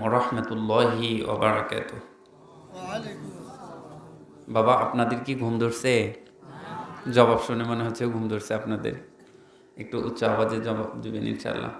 রহমতুল্লাহি ওবরাকাত বাবা আপনাদের কি ঘুম ধরছে জবাব শুনে মনে হচ্ছে ঘুম ধরছে আপনাদের একটু উচ্চ আওয়াজে জবাব দেবেন ইনশাল্লাহ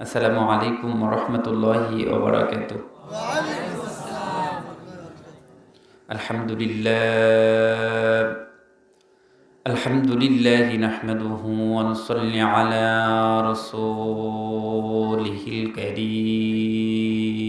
আসসালামু আলাইকুম রহমতুল্লাহি ওবরাকাত আলহামদুলিল্লাহ الحمد لله نحمده ونصلي على رسوله الكريم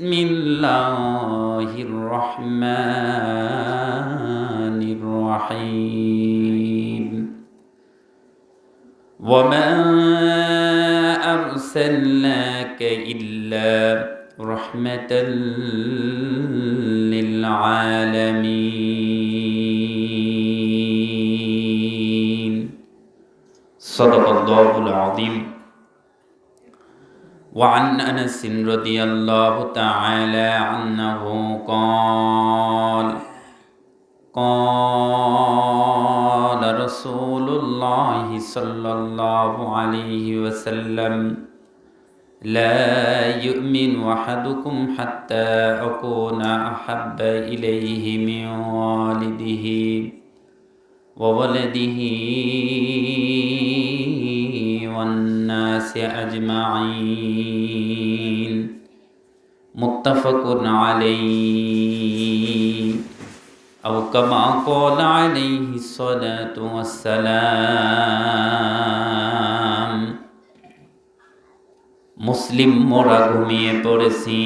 بسم الله الرحمن الرحيم. وما أرسلناك إلا رحمة للعالمين. صدق الله العظيم. وعن أنس رضي الله تعالى عنه قال قال رسول الله صلى الله عليه وسلم لا يؤمن أحدكم حتى أكون أحب إليه من والده وولده. والناس أجمعين متفق عليه أو كما قال عليه الصلاة والسلام মুসলিম মোরা ঘুমিয়ে পড়েছি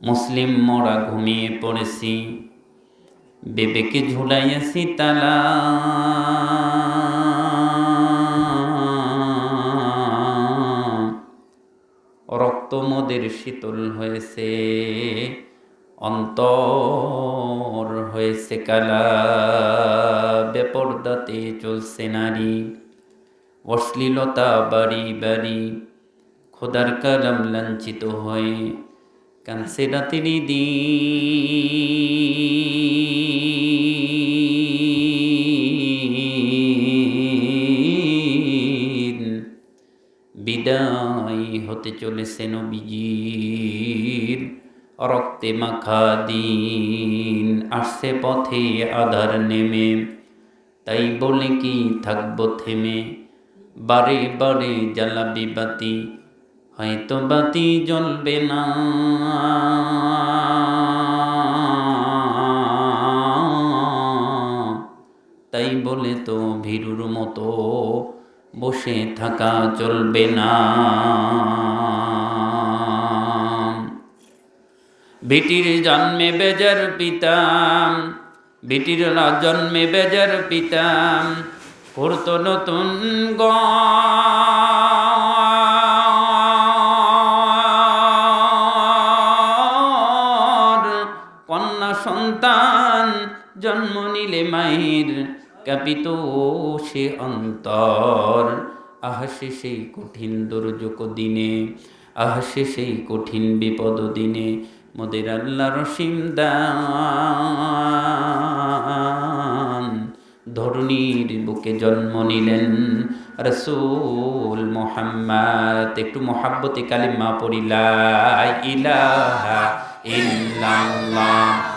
মুসলিম মোরা ঘুমিয়ে পড়েছি বেবেকে ঝুলাইয়াছি তালা রক্ত মোদের শীতল হয়েছে, অন্তর হয়েছে কালা, বেপর্দাতে চলছে নারী, অশ্লীলতা বাড়ি বাড়ি, খোদার কালাম লাঞ্ছিত হয়ে কানসে রাতিনি দিন। বিদায় হতে চলেছে নবীজির। রক্তে মাখা দিন, আসছে পথে আধার নেমে। তাই বলে কি থাকব থেমে? বারে বারে জ্বালাবি বাতি, হয়তো বাতি জ্বলবে না। তাই বলে তো ভীরুর মতো বসে থাকা চলবে না। বেটির জন্মে বেজার পিতাম বেটির জন্মে বেজার পিতাম করতো নতুন কন্যা সন্তান জন্ম নিলে মায়ের কাপিত সে অন্তর আহাসে সেই কঠিন দুর্যোগ দিনে আহাসে সেই কঠিন বিপদ দিনে, মোদের আল্লাহ রসিম দান। ধরণীর বুকে জন্ম নিলেন রসুল মোহাম্মদ। একটু মোহাব্বতে কালিমা পড়িলা ইলাহা ইল্লাল্লাহ।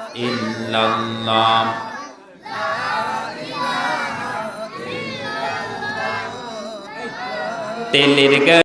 ইল্লাল্লাহ। তেলের